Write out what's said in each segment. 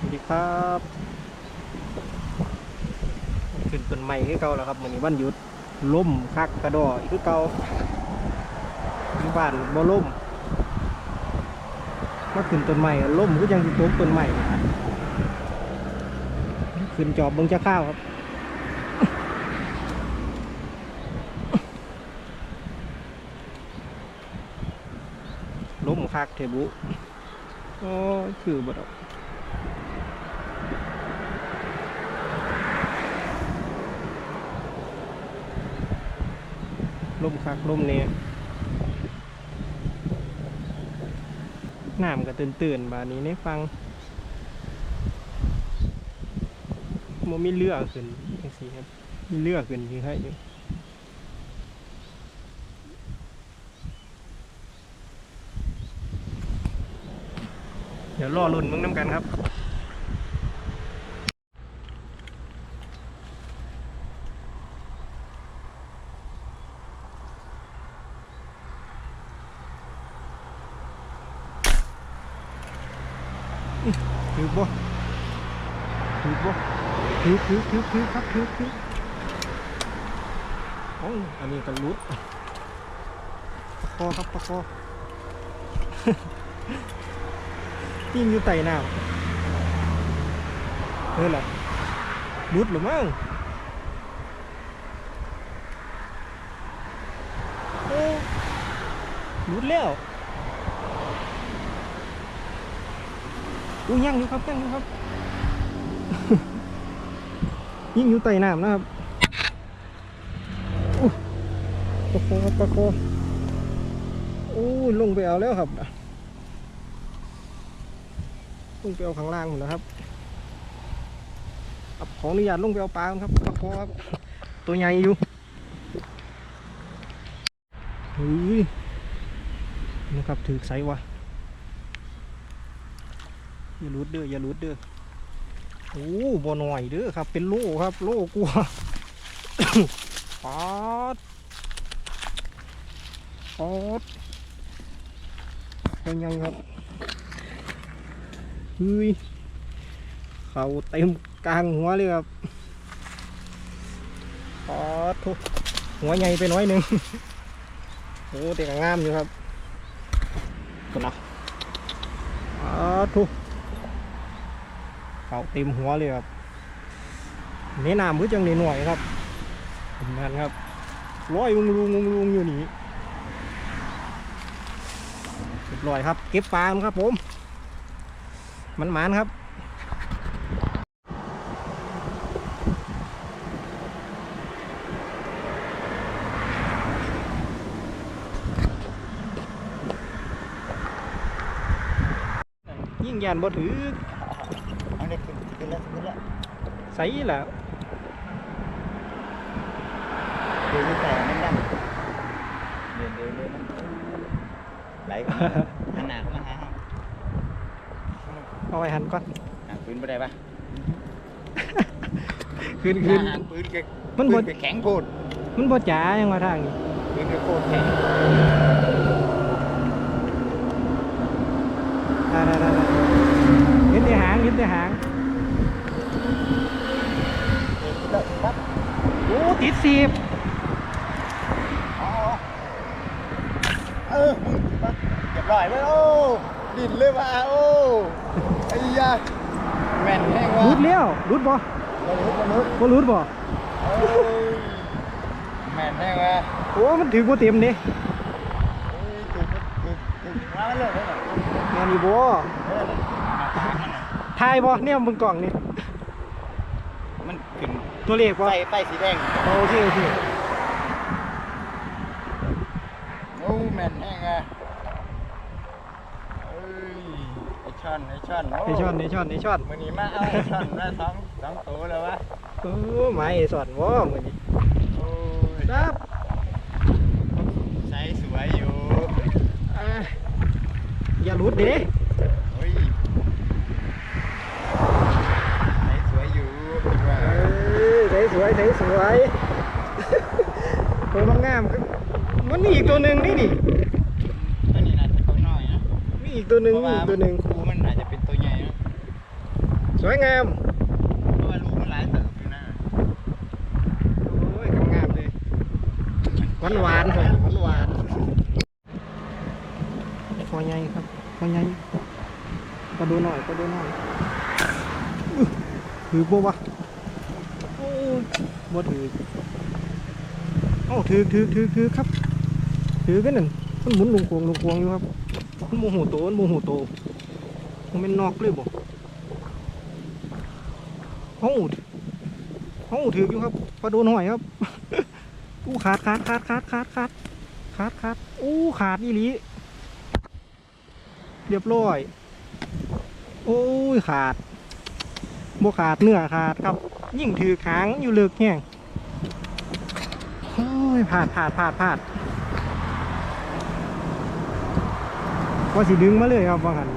สวัสดีครับ ขึ้นต้นไม้คือเก่าแล้วครับวันนี้วันหยุดล่มคักกระดออีกคือเก่าอยู่บ้านบ่ล่มมาขึ้นต้นไม้ล่มก็ยังสิตกต้นไม้ขึ้นจอบเบิ่งจะข้าวครับล้มคักเทบุโอ้คือบ่ดอก ล้มคักล้มเนี่ยน้ำก็ตื่นตื่นบานี้ในฟังโมมีเรือขึ้นจังซี่ครับมีเรือขึ้นอยู่ให้อยู่เดี๋ยวรอรุ่นมึงน้ำกันครับ ถือบ่ถือบ่ถือถือถือถือครับถือถือโอ้ยอันนี้ก็รุดประคอครับประคอยิ่งอยู่ไต่น้ำเฮ้ยล่ะรุดหรือมั้งโอ้รุดแล้ว อู้ยังอยู่ครับยังอยู่ครับ ยิ่งอยู่ไต่น้ำนะครับประคอครับประคอโอ้ยลงไปเอาแล้วครับลงไปเอาข้างล่างหมดแล้วครับครับขออนุญาตลงไปเอาปลาครับปลาคอครับ ตัวใหญ่อยู่เฮ้ยนะครับถือไซวะ อย่าลุดเด้ออย่าลุดเด้อโอ้บ่หน่อยเด้อครับ เป็นโล่ครับ โล่กลัวปอดปอดเป็นยังครับเฮ้ยเขาเต็มกลางหัวเลยครับปอดทุกหัวใหญ่ไปหน้อยหนึ่งโอ้แต่ก็งามอยู่ครับกันนะปอดทุก เขาเต็มหัวเลยครับเน้นน้ำเพื่อจังหน่อยครับนั่นครับร้อยลุงลุงลุงลุงอยู่นี่เรียบร้อยครับ เก็บปลาครับผม มันหมานครับยิ่งยานบ่ถือ อันนี้ขึ้นขึ้นแล้วขึ้นแล้วใส่แล้วเดี๋ยวนี้แต่มันดังเดี๋ยวเดี๋ยวเดี๋ยวมันไหลเข้ามาหันหน้าเข้ามาหาเราเอาไว้หันก่อนหางปืนไปได้ปะคืนคืนหางปืนแกมันปืบ่นแกแข็งโคตรมันบ่จ๋ายังว่าทางนี้ปืนแกโคตรแข็ง ได้ได้ได้ได้เห็นแต่หางเห็นแต่หางปั๊บโอ้ติดสีบอ๋อเออปั๊บเรียบร้อยเว้ยโอ้ดินเลยว่ะโอ้ไอ้ยาแม่นแห้งว่ะรุดแล้วรุดบ่มนุษย์มนุษย์บ่รุดบ่เอ้ยแม่นแห้งว่ะโอ้มันถือบ่เต็มเด้โอ้ยถูกถูกถูกมาเลยเลยแม่นอยู่บ่ ทายบ่เนี่ยบนกล่องนี่มันขึ้นตัวเลขบ่ไฟไฟสีแดงโอเคโอเคโอ้แม่นแห้งอะเอ้ยไอช่อนไอช่อนโไอช่อนไอช่อนไอช่อนมือนี้มาเอาไอช่อนมาสองสองตัวแล้ววะโอ้ไม้ไอสอนบ่มื้อนี้โอ้ยครับใช้สวยอยู่อ่าอย่ารุดเด้ โอ้ยใช้สวยอยู่ว่า เออใสส วยใสสวยตัวมันงามครับมันมีอีกตัวหนึ่งนี่ดิอันนี้น่าจะตัวน้อยนะมีอีกตัวหนึ่งเพราะมีว่าอีกตัวหนึ่งครูมันอาจจะเป็นตัวใหญ่นะสวยงามเพราะว่าลูกมันหลายเติบอยู่นะโอ้ยงามๆเลยหวานหวานๆครับหวานหวานคอใหญ่ครับคอใหญ่ก็ดูหน่อยก็ดูหน่อยอื้อถือบ่วะโอ้ย บ่ถือเอ้ถือถือถือถือครับ ถือกันนั่นมันหมุนลงควงลงควงอยู่ครับมันโมโหโตมันโมโหโตมันเป็นนอกเลยบ่เอ้าเอ้าถืออยู่ครับปลาโดนหอยครับอู้ขาดขาดขาดขาดขาดขาดขาดขาดอู้ขาดอีหลีเรียบร้อย โอ้ยขาด บ่ขาดเนื้อขาดครับ ยิ่งถือขางอยู่เลิกแห้งโอ้ยพลาดพลาดพลาดพลาดว่าสิดึงมาเลยครับว่าหัน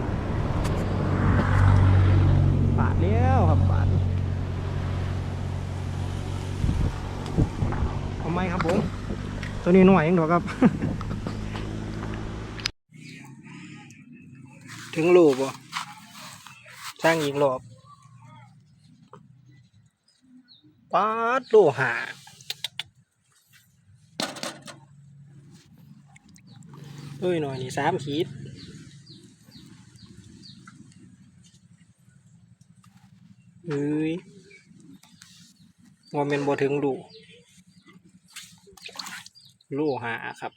ปาดแล้วครับปาดทำไมครับผมตัวนี้หน่อยเองดอกครับ ถึงรูปบ่สร้างอีกรอบ ปาดโลหะเอ้ยหน่อยนี่สามขีดเอ้ยว่าเป็นบ่ถึงรูโลหะครับ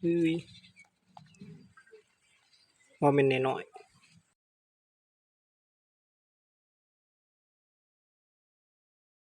เอ้ยว่าเป็นน้อย